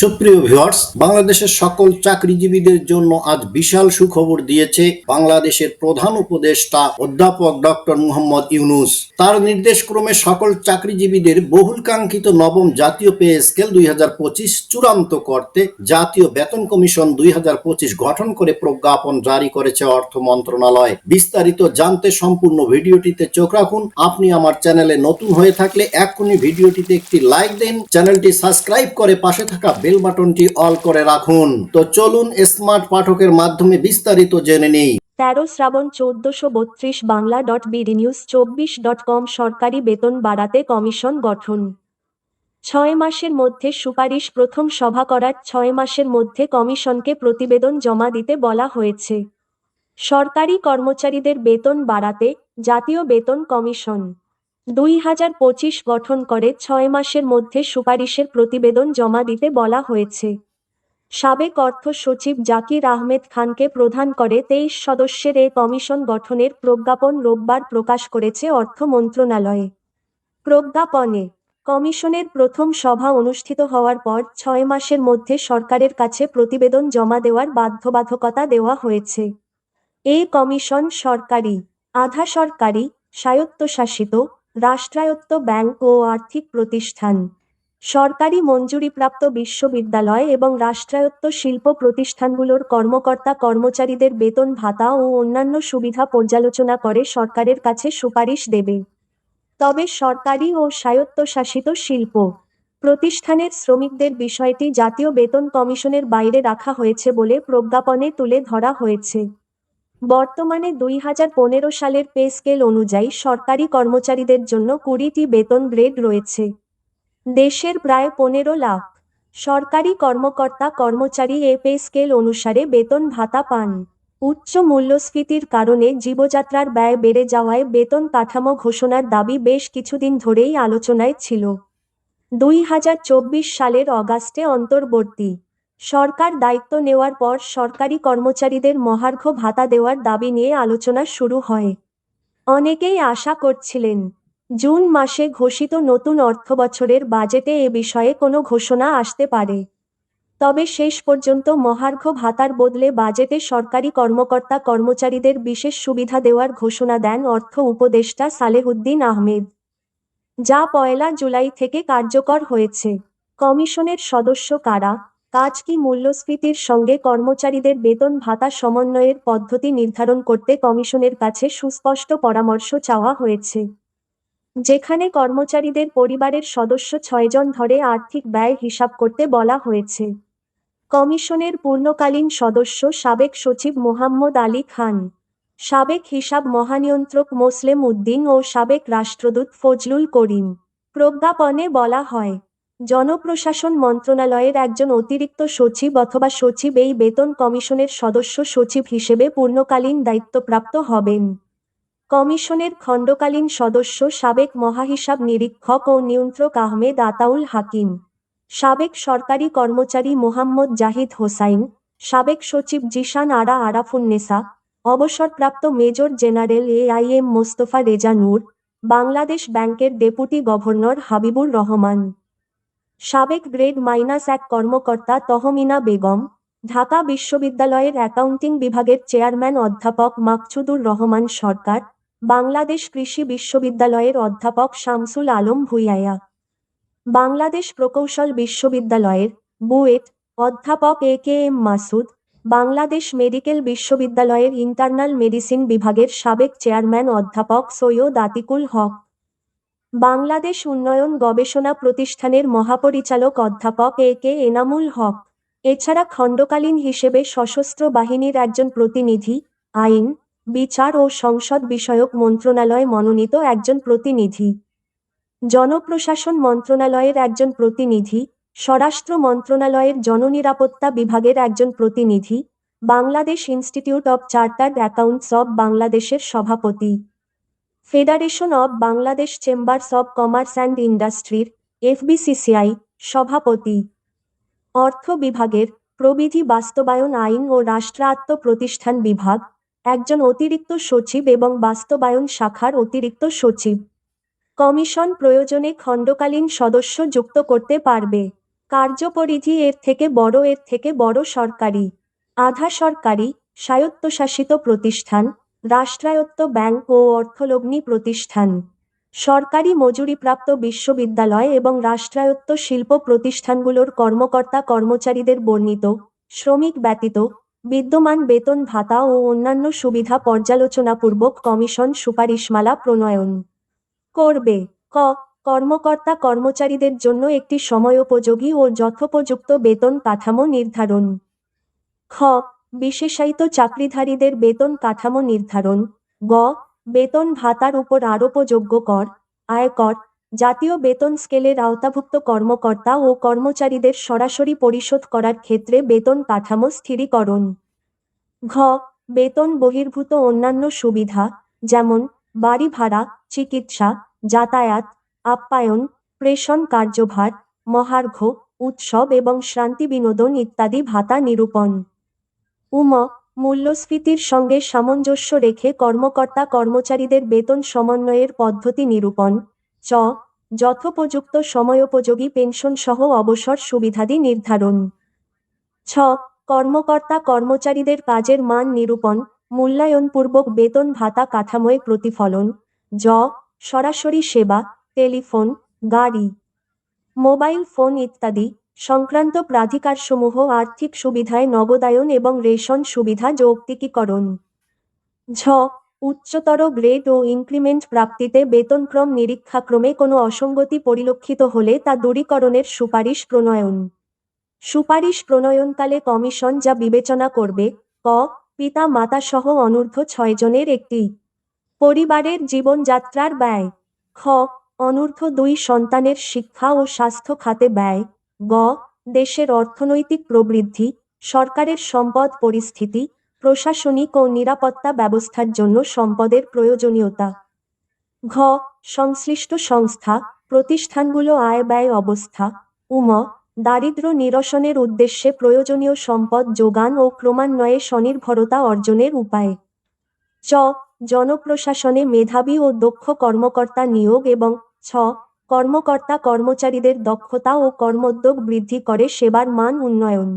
সুপ্রিয় ভিউয়ার্স, বাংলাদেশের সকল চাকরিজীবীদের জন্য আজ বিশাল সুখবর দিয়েছে বাংলাদেশের প্রধান উপদেষ্টা অধ্যাপক ডক্টর মুহম্মদ ইউনুস। তার নির্দেশক্রমে সকল চাকরিজীবীদের বহুল কাঙ্ক্ষিত নবম জাতীয় পে স্কেল দুই হাজার পঁচিশ চূড়ান্ত করতে জাতীয় বেতন কমিশন দুই হাজার পঁচিশ গঠন করে প্রজ্ঞাপন জারি করেছে অর্থ মন্ত্রণালয়। বিস্তারিত জানতে সম্পূর্ণ ভিডিওটিতে চোখ রাখুন। আপনি আমার চ্যানেলে নতুন হয়ে থাকলে এক্ষুনি ভিডিওটিতে একটি লাইক দিন। চ্যানেলটি সাবস্ক্রাইব করে পাশে থাকা বেল বাটনটি অল করে রাখুন। তো চলুন স্মার্ট পাঠকের মাধ্যমে বিস্তারিত জেনে নেই। তেরো শ্রাবণ চোদ্দশো বত্রিশ বাংলা ডট বিডি নিউজ চব্বিশ ডট কম সরকারি বেতন বাড়াতে কমিশন গঠন। ছয় মাসের মধ্যে সুপারিশ প্রথম সভা করার ছয় মাসের মধ্যে কমিশনকে প্রতিবেদন জমা দিতে বলা হয়েছে। সরকারি কর্মচারীদের বেতন বাড়াতে জাতীয় বেতন কমিশন। দুই হাজার পঁচিশ গঠন করে ছয় মাসের মধ্যে সুপারিশের প্রতিবেদন জমা দিতে বলা হয়েছে। সাবেক অর্থ সচিব জাকির আহমেদ খানকে প্রধান করে তেইশ সদস্যের এ কমিশন গঠনের প্রজ্ঞাপন রোববার প্রকাশ করেছে অর্থ মন্ত্রণালয়ে। প্রজ্ঞাপনে কমিশনের প্রথম সভা অনুষ্ঠিত হওয়ার পর ছয় মাসের মধ্যে সরকারের কাছে প্রতিবেদন জমা দেওয়ার বাধ্যবাধকতা দেওয়া হয়েছে। এই কমিশন সরকারি, আধা সরকারি, স্বায়ত্তশাসিত রাষ্ট্রায়ত্ত ব্যাংক ও আর্থিক প্রতিষ্ঠান। সরকারি মঞ্জুরিপ্রাপ্ত বিশ্ববিদ্যালয় এবং রাষ্ট্রায়ত্ত শিল্প প্রতিষ্ঠানগুলোর কর্মকর্তা কর্মচারীদের বেতন ভাতা ও অন্যান্য সুবিধা পর্যালোচনা করে সরকারের কাছে সুপারিশ দেবে। তবে সরকারি ও স্বায়ত্তশাসিত শিল্প প্রতিষ্ঠানের শ্রমিকদের বিষয়টি জাতীয় বেতন কমিশনের বাইরে রাখা হয়েছে বলে প্রজ্ঞাপনে তুলে ধরা হয়েছে। বর্তমানে দুই হাজার পনেরো সালের পে স্কেল অনুযায়ী সরকারি কর্মচারীদের জন্য কুড়িটি বেতন গ্রেড রয়েছে। দেশের প্রায় পনেরো লাখ সরকারি কর্মকর্তা কর্মচারী এ পে স্কেল অনুসারে বেতন ভাতা পান। উচ্চ মূল্যস্ফীতির কারণে জীবযাত্রার ব্যয় বেড়ে যাওয়ায় বেতন কাঠামো ঘোষণার দাবি বেশ কিছুদিন ধরেই আলোচনায় ছিল। দুই হাজার চব্বিশ সালের অগাস্টে অন্তর্বর্তী সরকার দায়িত্ব নেওয়ার পর সরকারি কর্মচারীদের মহার্ঘ ভাতা দেওয়ার দাবি নিয়ে আলোচনা শুরু হয়। অনেকেই আশা করছিলেন, জুন মাসে ঘোষিত নতুন অর্থবছরের বাজেটে এ বিষয়ে কোনো ঘোষণা আসতে পারে। তবে শেষ পর্যন্ত মহার্ঘ ভাতার বদলে বাজেটে সরকারি কর্মকর্তা কর্মচারীদের বিশেষ সুবিধা দেওয়ার ঘোষণা দেন অর্থ উপদেষ্টা সালেহুদ্দিন আহমেদ। যা পয়লা জুলাই থেকে কার্যকর হয়েছে। কমিশনের সদস্য কারা? কাজ কি মূল্যস্ফীতির সঙ্গে কর্মচারীদের বেতন ভাতা সমন্বয়ের পদ্ধতি নির্ধারণ করতে কমিশনের কাছে সুস্পষ্ট পরামর্শ চাওয়া হয়েছে। যেখানে কর্মচারীদের পরিবারের সদস্য ছয়জন ধরে আর্থিক ব্যয় হিসাব করতে বলা হয়েছে। কমিশনের পূর্ণকালীন সদস্য সাবেক সচিব মোহাম্মদ আলী খান, সাবেক হিসাব মহানিয়ন্ত্রক মোসলেম উদ্দিন ও সাবেক রাষ্ট্রদূত ফজলুল করিম। প্রজ্ঞাপনে বলা হয় জনপ্রশাসন মন্ত্রণালয়ের একজন অতিরিক্ত সচিব অথবা সচিব এই বেতন কমিশনের সদস্য সচিব হিসেবে পূর্ণকালীন দায়িত্বপ্রাপ্ত হবেন। কমিশনের খণ্ডকালীন সদস্য সাবেক মহাহিসাব নিরীক্ষক ও নিয়ন্ত্রক আহমেদ আতাউল হাকিম, সাবেক সরকারি কর্মচারী মোহাম্মদ জাহিদ হোসাইন, সাবেক সচিব জিশান আরা আরাফুন্নেসা অবসরপ্রাপ্ত major general A I M Mostafa Reza Noor, Bangladesh ব্যাংকের ডেপুটি গভর্নর হাবিবুর রহমান। সাবেক গ্রেড মাইনাস এক কর্মকর্তা তহমিনা বেগম, ঢাকা বিশ্ববিদ্যালয়ের অ্যাকাউন্টিং বিভাগের চেয়ারম্যান অধ্যাপক মাকছুদুর রহমান সরকার, বাংলাদেশ কৃষি বিশ্ববিদ্যালয়ের অধ্যাপক শামসুল আলম ভুইয়ায়া বাংলাদেশ প্রকৌশল বিশ্ববিদ্যালয়ের বুয়েট অধ্যাপক A K M Masud, Bangladesh medical বিশ্ববিদ্যালয়ের ইন্টারনাল মেডিসিন বিভাগের সাবেক চেয়ারম্যান অধ্যাপক সৈয়দ আতিকুল হক। বাংলাদেশ উন্নয়ন গবেষণা প্রতিষ্ঠানের মহাপরিচালক অধ্যাপক এ কে এনামুল হক। এছাড়া খণ্ডকালীন হিসেবে সশস্ত্র বাহিনীর একজন প্রতিনিধি, আইন, বিচার ও সংসদ বিষয়ক মন্ত্রণালয় মনোনীত একজন প্রতিনিধি। জনপ্রশাসন মন্ত্রণালয়ের একজন প্রতিনিধি, স্বরাষ্ট্র মন্ত্রণালয়ের জননিরাপত্তা বিভাগের একজন প্রতিনিধি, Bangladesh institute of chartered accountants of বাংলাদেশের সভাপতি। Federation of Bangladesh chambers of commerce and ইন্ডাস্ট্রির এফবিসিসিআই সভাপতি অর্থ বিভাগের প্রবিধি বাস্তবায়ন আইন ও রাষ্ট্রায়ত্ত প্রতিষ্ঠান বিভাগ, একজন অতিরিক্ত সচিব এবং বাস্তবায়ন শাখার অতিরিক্ত সচিব। কমিশন প্রয়োজনে খণ্ডকালীন সদস্য যুক্ত করতে পারবে। কার্যপরিধি এর থেকে বড়, এর থেকে বড় সরকারি। আধা সরকারি, স্বায়ত্তশাসিত প্রতিষ্ঠান। রাষ্ট্রায়ত্ত ব্যাংক ও অর্থলগ্নি প্রতিষ্ঠান। সরকারি মজুরিপ্রাপ্ত বিশ্ববিদ্যালয় এবং রাষ্ট্রায়ত্ত শিল্প প্রতিষ্ঠানগুলোর কর্মকর্তা কর্মচারীদের বর্ণিত, শ্রমিক ব্যতীত, বিদ্যমান বেতন ভাতা ও অন্যান্য সুবিধা পর্যালোচনাপূর্বক কমিশন সুপারিশমালা প্রণয়ন করবে। ক, কর্মকর্তা কর্মচারীদের জন্য একটি সময়োপযোগী ও যথোপযুক্ত বেতন কাঠামো নির্ধারণ। খ বিশেষায়িত চাকরিধারীদের বেতন কাঠামো নির্ধারণ। গ, বেতন ভাতার উপর আরোপযোগ্য কর। আয়কর জাতীয় বেতন স্কেলের আওতাভুক্ত কর্মকর্তা ও কর্মচারীদের সরাসরি পরিশোধ করার ক্ষেত্রে বেতন কাঠামো স্থিরীকরণ। ঘ, বেতন বহির্ভূত অন্যান্য সুবিধা, যেমন বাড়ি ভাড়া, চিকিৎসা, যাতায়াত, আপ্যায়ন, প্রেষণ কার্যভার, মহার্ঘ, উৎসব এবং শ্রান্তি বিনোদন ইত্যাদি ভাতা নিরূপণ। উম, মূল্যস্ফীতির সঙ্গে সামঞ্জস্য রেখে কর্মকর্তা কর্মচারীদের বেতন সমন্বয়ের পদ্ধতি নিরূপণ। চ, যথোপযুক্ত সময়োপযোগী পেনশন সহ অবসর সুবিধাদি নির্ধারণ। ছ, কর্মকর্তা কর্মচারীদের কাজের মান নিরূপণ, মূল্যায়নপূর্বক বেতন ভাতা কাঠামোয় প্রতিফলন। জ, সরাসরি সেবা, টেলিফোন, গাড়ি, মোবাইল ফোন ইত্যাদি। সংক্রান্ত প্রাধিকারসমূহ আর্থিক সুবিধায় নগদায়ন এবং রেশন সুবিধা যৌক্তিকীকরণ। ঝ, উচ্চতর গ্রেড ও ইনক্রিমেন্ট প্রাপ্তিতে বেতনক্রম নিরীক্ষাক্রমে কোনো অসঙ্গতি পরিলক্ষিত হলে তা দূরীকরণের সুপারিশ প্রণয়ন। সুপারিশ প্রণয়নকালে কমিশন যা বিবেচনা করবে, ক, পিতা মাতা সহ অনূর্ধ্ব ছয়জনের একটি পরিবারের জীবনযাত্রার ব্যয়। খ, অনূর্ধ্ব দুই সন্তানের শিক্ষা ও স্বাস্থ্য খাতে ব্যয়। গ, দেশের অর্থনৈতিক প্রবৃদ্ধি, সরকারের সম্পদ পরিস্থিতি, প্রশাসনিক ও নিরাপত্তা ব্যবস্থার জন্য সম্পদের প্রয়োজনীয়তা। ঘ, সংশ্লিষ্ট সংস্থা, প্রতিষ্ঠানগুলো আয় ব্যয় অবস্থা, উম দারিদ্র্য নিরসনের উদ্দেশ্যে প্রয়োজনীয় সম্পদ যোগান ও ক্রমান্বয়ে স্বনির্ভরতা অর্জনের উপায়। চ, জনপ্রশাসনে মেধাবী ও দক্ষ কর্মকর্তা নিয়োগ এবং ছ কর্মকর্তা কর্মচারীদের দক্ষতা ও কর্মোদ্যোগ বৃদ্ধি করে সেবার মান উন্নয়ন।